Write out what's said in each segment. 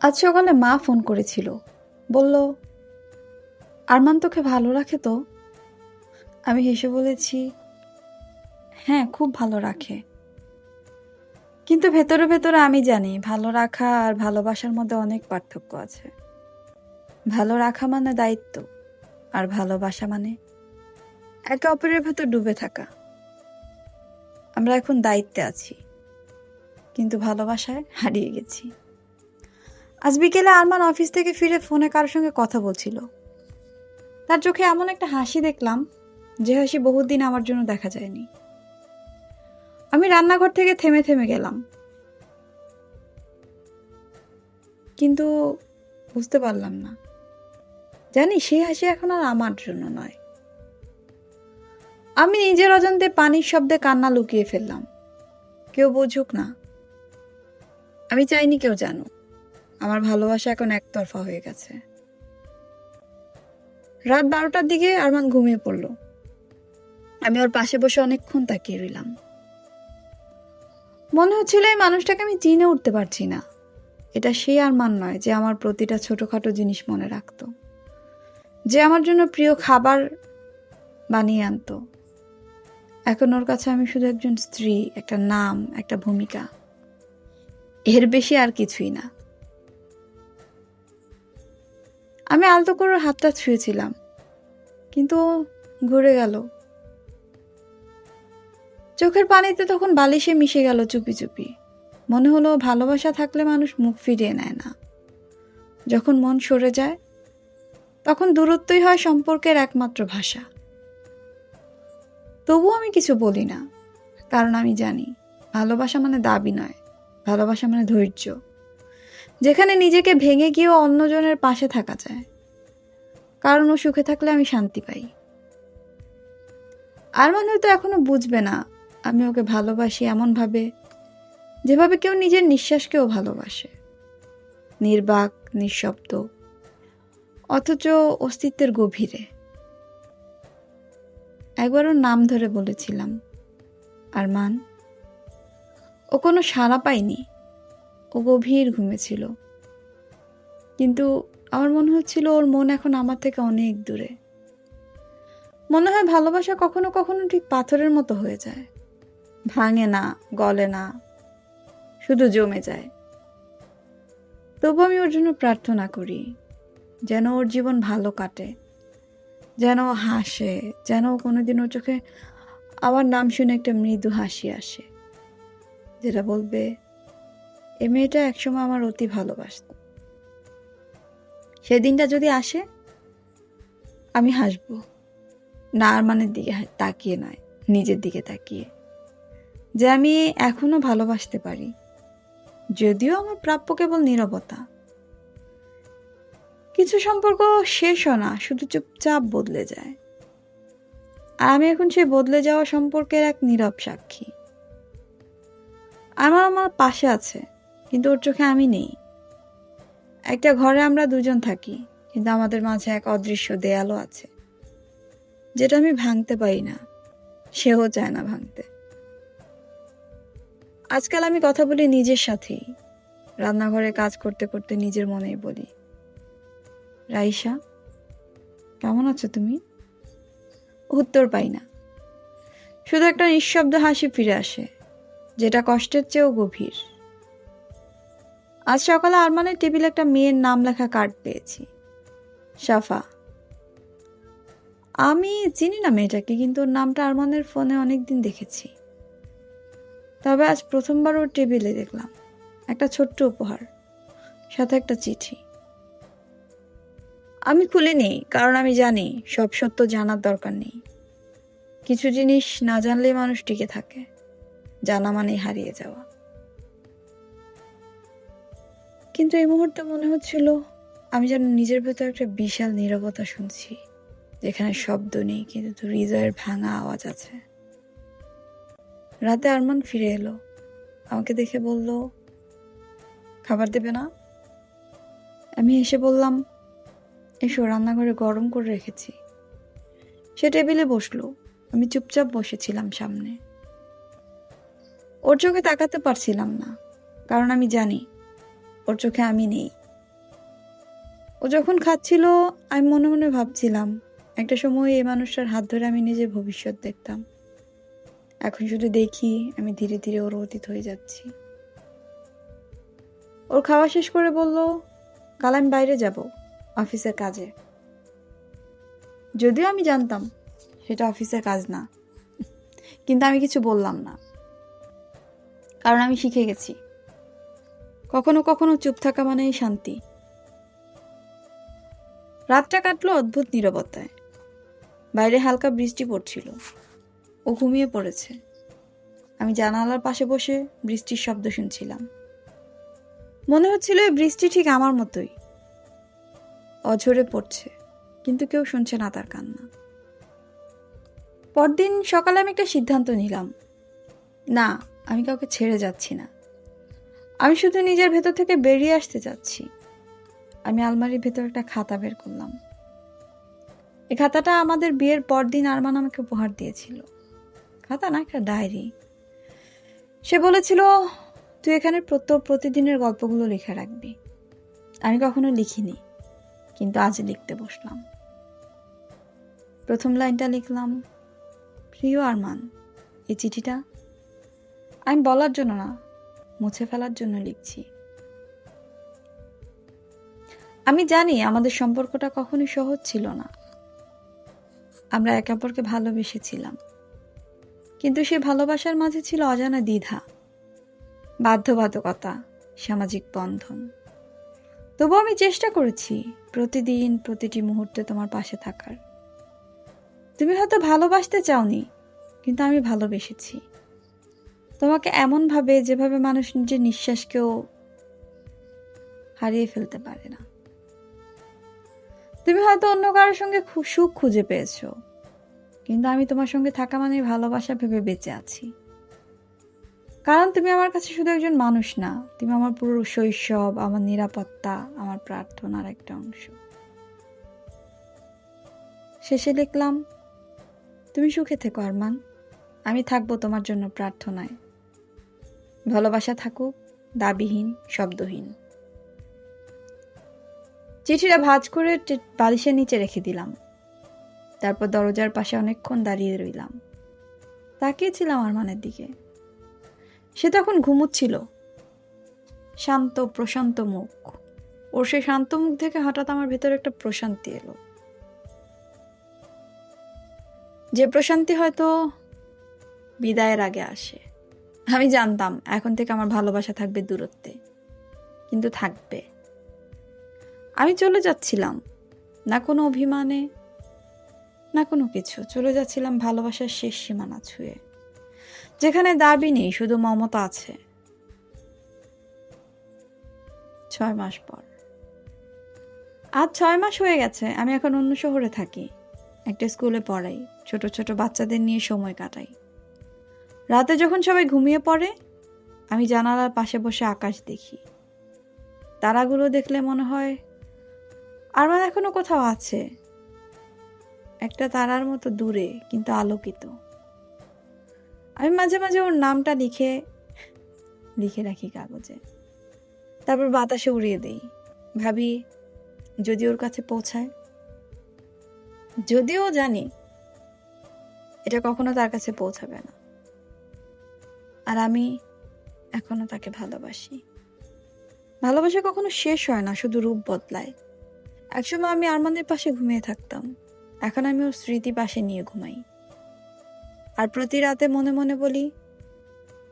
আজ সকালে মা ফোন করেছিল। বলল, আরমান তোকে ভালো রাখে তো? আমি হেসে বলেছি হ্যাঁ খুব ভালো রাখে। কিন্তু ভেতরে ভেতরে আমি জানি ভালো রাখা আর ভালোবাসার মধ্যে অনেক পার্থক্য আছে। ভালো রাখা মানে দায়িত্ব আর ভালোবাসা মানে একে অপরের ভেতর ডুবে থাকা। আমরা এখন দায়িত্বে আছি, কিন্তু ভালোবাসায় হারিয়ে গেছি। আজ বিকেলে আরমান অফিস থেকে ফিরে ফোনে কারোর সঙ্গে কথা বলছিল। তার চোখে এমন একটা হাসি দেখলাম, যে হাসি বহুদিন আমার জন্য দেখা যায়নি। আমি রান্নাঘর থেকে থেমে থেমে গেলাম। কিন্তু বুঝতে পারলাম না। জানি সেই হাসি এখন আর আমার জন্য নয়। আমি নিজের অজান্তে পানির শব্দে কান্না লুকিয়ে ফেললাম। কেউ বুঝুক না। আমি চাইনি কেউ জানুক। আমার ভালোবাসা এখন একতরফা হয়ে গেছে। রাত বারোটার দিকে আরমান ঘুমিয়ে পড়ল। আমি ওর পাশে বসে অনেকক্ষণ তাকিয়ে রইলাম। মনে হচ্ছিল এই মানুষটাকে আমি চিনে উঠতে পারছি না। এটা সেই আরমান নয় যে আমার প্রতিটা ছোটখাটো জিনিস মনে রাখতো। যে আমার জন্য প্রিয় খাবার বানিয়ে আনতো। এখন ওর কাছে আমি শুধু একজন স্ত্রী, একটা নাম, একটা ভূমিকা। এর বেশি আর কিছুই না। আমি আলতো করে হাতটা ছুঁয়েছিলাম, কিন্তু ঘুরে গেল। চোখের পানিতে তখন বালিশে মিশে গেল চুপি চুপি। মনে হলো ভালোবাসা থাকলে মানুষ মুখ ফিরিয়ে নেয় না। যখন মন সরে যায়, তখন দূরত্বই হয় সম্পর্কের একমাত্র ভাষা। তবুও আমি কিছু বলি না, কারণ আমি জানি, ভালোবাসা মানে দাবি নয়, ভালোবাসা মানে ধৈর্য। যেখানে নিজেকে ভেঙে গিয়েও অন্যজনের পাশে থাকা যায়। কারণ ও সুখে থাকলে আমি শান্তি পাই। আর মনে হয়তো এখনও বুঝবে না, আমি ওকে ভালোবাসি এমনভাবে, যেভাবে কেউ নিজের নিঃশ্বাসকেও ভালোবাসে। নির্বাক, নিঃশব্দ, অথচ অস্তিত্বের গভীরে। একবার নাম ধরে বলেছিলাম, আরমান, ও কোনো সাড়া পায়নি। ও গভীর ঘুমেছিল কিন্তু আমার মনে হচ্ছিল ওর মন এখন আমার থেকে অনেক দূরে। মনে হয় ভালোবাসা কখনো কখনো ঠিক পাথরের মতো হয়ে যায়। ভাঙে না, গলে না, শুধু জমে যায়। তবু আমি ওর জন্য প্রার্থনা করি, যেন ওর জীবন ভালো কাটে, যেন হাসে, যেন ও কোনোদিন ওর চোখে আমার নাম শুনে একটা মৃদু হাসি আসে, যেটা বলবে এ মেয়েটা একসময় আমার অতি ভালোবাসত। সেদিনটা যদি আসে, আমি হাসবো। না আর মানের দিকে তাকিয়ে নয়, নিজের দিকে তাকিয়ে। যে আমি এখনও ভালোবাসতে পারি। যদিও আমার প্রাপ্য কেবল নীরবতা। কিছু সম্পর্ক শেষও না, শুধু চুপচাপ বদলে যায়। আর আমি এখন সেই বদলে যাওয়া সম্পর্কের এক নীরব সাক্ষী। আমার আমার পাশে আছে। কিন্তু ওর চোখে আমি নেই। একটা ঘরে আমরা দুজন থাকি, কিন্তু আমাদের মাঝে এক অদৃশ্য দেয়ালও আছে। যেটা আমি ভাঙতে পারি না, সেও চায় না ভাঙতে। আজকাল আমি কথা বলি নিজের সাথেই। রান্নাঘরে কাজ করতে করতে নিজের মনেই বলি। রাইসা, কেমন আছো তুমি? উত্তর পাই না। শুধু একটা নিঃশব্দ হাসি ফিরে আসে, যেটা কষ্টের চেয়েও গভীর। আজ সকালে আরমানের টেবিলে একটা মেয়ের নাম লেখা কার্ড পেয়েছি। সাফা আমি চিনি না মেয়েটাকে, কিন্তু নামটা আরমানের ফোনে অনেক দিন দেখেছি। তবে আজ প্রথমবার ওর টেবিলে দেখলাম। একটা ছোট্ট উপহার, সাথে একটা চিঠি। আমি খুলিনি কারণ আমি জানি সব সত্য জানার দরকার নেই। কিছু জিনিস না জানলেই মানুষ টিকে থাকে। জানা মানেই হারিয়ে যাওয়া। কিন্তু এই মুহূর্তে মনে হচ্ছিল আমি যেন নিজের ভেতর একটা বিশাল নীরবতা শুনছি, যেখানে শব্দ নেই, কিন্তু হৃদয়ের ভাঙা আওয়াজ আছে। রাতে আরমান ফিরে এলো, আমাকে দেখে বলল, খাবার দেবে না? আমি এসে বললাম, এসো, রান্নাঘরে গরম করে রেখেছি। সে টেবিলে বসল, আমি চুপচাপ বসেছিলাম সামনে। ওর চোখে তাকাতে পারছিলাম না, কারণ আমি জানি ওর চোখে আমি নেই। ও যখন খাচ্ছিল, আমি মনে মনে ভাবছিলাম, একটা সময় এই মানুষটার হাত ধরে আমি নিজের ভবিষ্যৎ দেখতাম। এখন শুধু দেখি, আমি ধীরে ধীরে ওর অতীত হয়ে যাচ্ছি। ওর খাওয়া শেষ করে বলল, কাল আমি বাইরে যাব, অফিসের কাজে। যদিও আমি জানতাম, সেটা অফিসের কাজ না। কিন্তু আমি কিছু বললাম না। কারণ আমি শিখে গেছি। কখনো কখনো চুপ থাকা মানেই শান্তি। রাতটা কাটলো অদ্ভুত নীরবতায়। বাইরে হালকা বৃষ্টি পড়ছিল। ও ঘুমিয়ে পড়েছে। আমি জানালার পাশে বসে বৃষ্টির শব্দ শুনছিলাম। মনে হচ্ছিল এই বৃষ্টি ঠিক আমার মতোই। অঝরে পড়ছে, কিন্তু কেউ শুনছে না তার কান্না। পরদিন সকালে আমি একটা সিদ্ধান্ত নিলাম। না, আমি কাউকে ছেড়ে যাচ্ছি না। আমি শুধু নিজের ভেতর থেকে বেরিয়ে আসতে চাচ্ছি। আমি আলমারির ভেতর একটা খাতা বের করলাম। এই খাতাটা আমাদের বিয়ের পরদিন আরমান আমাকে উপহার দিয়েছিল। খাতা না, একটা ডায়েরি। সে বলেছিল, তুই এখানে প্রত্যহ প্রতিদিনের গল্পগুলো লিখে রাখবি। আমি কখনো লিখিনি, কিন্তু আজ লিখতে বসলাম। প্রথম লাইনটা লিখলাম, প্রিয় আরমান, এই চিঠিটা আমি বলার জন্য না মুছে ফেলার জন্য লিখছি। আমি জানি আমাদের সম্পর্কটা কখনোই সহজ ছিল না। আমরা একে অপরকে ভালোবেসেছিলাম। কিন্তু সে ভালোবাসার মাঝে ছিল অজানা দ্বিধা, বাধ্যবাধকতা, সামাজিক বন্ধন। তবু আমি চেষ্টা করেছি প্রতিদিন প্রতিটি মুহূর্তে তোমার পাশে থাকার। তুমি হয়তো ভালোবাসতে চাওনি, কিন্তু আমি ভালোবেসেছি। তোমাকে এমনভাবে যেভাবে মানুষ নিজের নিঃশ্বাসকেও হারিয়ে ফেলতে পারে না। তুমি হয়তো অন্য কারোর সঙ্গে সুখ খুঁজে পেয়েছ, কিন্তু আমি তোমার সঙ্গে থাকা মানে ভালোবাসা ভেবে বেঁচে আছি। কারণ তুমি আমার কাছে শুধু একজন মানুষ না, তুমি আমার পুরো শৈশব, আমার নিরাপত্তা, আমার প্রার্থনার একটা অংশ। শেষে লিখলাম তুমি সুখে থেকো, আরমান। আমি থাকব তোমার জন্য প্রার্থনায়। ভালোবাসা থাকুক, দাবিহীন, শব্দহীন। চিঠিটা ভাঁজ করে বালিশের নিচে রেখে দিলাম। তারপর দরজার পাশে অনেকক্ষণ দাঁড়িয়ে রইলাম। তাকিয়েছিলাম আরমানের দিকে। সে তখন ঘুমুচ্ছিল। শান্ত, প্রশান্ত মুখ। ওর সেই শান্ত মুখ থেকে হঠাৎ আমার ভেতরে একটা প্রশান্তি এলো। যে প্রশান্তি হয়তো বিদায়ের আগে আসে। আমি জানতাম এখন থেকে আমার ভালোবাসা থাকবে দূরত্বে। কিন্তু থাকবে। আমি চলে যাচ্ছিলাম। না কোনো অভিমানে, না কোনো কিছু। চলে যাচ্ছিলাম ভালোবাসার শেষ সীমানা ছুঁয়ে। যেখানে দাবি নেই, শুধু মমতা আছে। ছয় মাস পর। আজ ছয় মাস হয়ে গেছে, আমি এখন অন্য শহরে থাকি। একটা স্কুলে পড়াই, ছোট ছোট বাচ্চাদের নিয়ে সময় কাটাই। রাতে যখন সবাই ঘুমিয়ে পড়ে, আমি জানালার পাশে বসে আকাশ দেখি। তারাগুলো দেখলে মনে হয় আরমান এখনও কোথাও আছে। একটা তারার মতো দূরে, কিন্তু আলোকিত। আমি মাঝে মাঝে ওর নামটা লিখে লিখে রাখি কাগজে। তারপর বাতাসে উড়িয়ে দেই। ভাবি, যদি ওর কাছে পৌঁছায়? যদিও জানি, এটা কখনো তার কাছে পৌঁছাবে না। আর আমি এখনও তাকে ভালোবাসি। ভালোবাসা কখনো শেষ হয় না, শুধু রূপ বদলায়। একসময় আমি আরমানের পাশে ঘুমিয়ে থাকতাম। এখন আমি ওর স্মৃতি পাশে নিয়ে ঘুমাই। আর প্রতি রাতে মনে মনে বলি,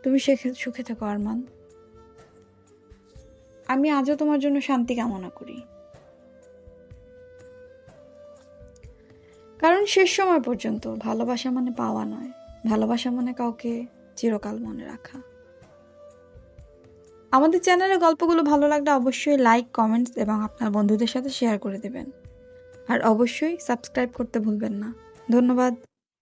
তুমি শেখে- সুখে থাকো আরমান। আমি আজও তোমার জন্য শান্তি কামনা করি। কারণ শেষ সময় পর্যন্ত ভালোবাসা মানে পাওয়া নয়। ভালোবাসা মানে কাউকে চিরকাল মনে রাখা। আমাদের চ্যানেলের গল্পগুলো ভালো লাগলে অবশ্যই লাইক কমেন্টস এবং আপনার বন্ধুদের সাথে শেয়ার করে দেবেন। আর অবশ্যই সাবস্ক্রাইব করতে ভুলবেন না। ধন্যবাদ।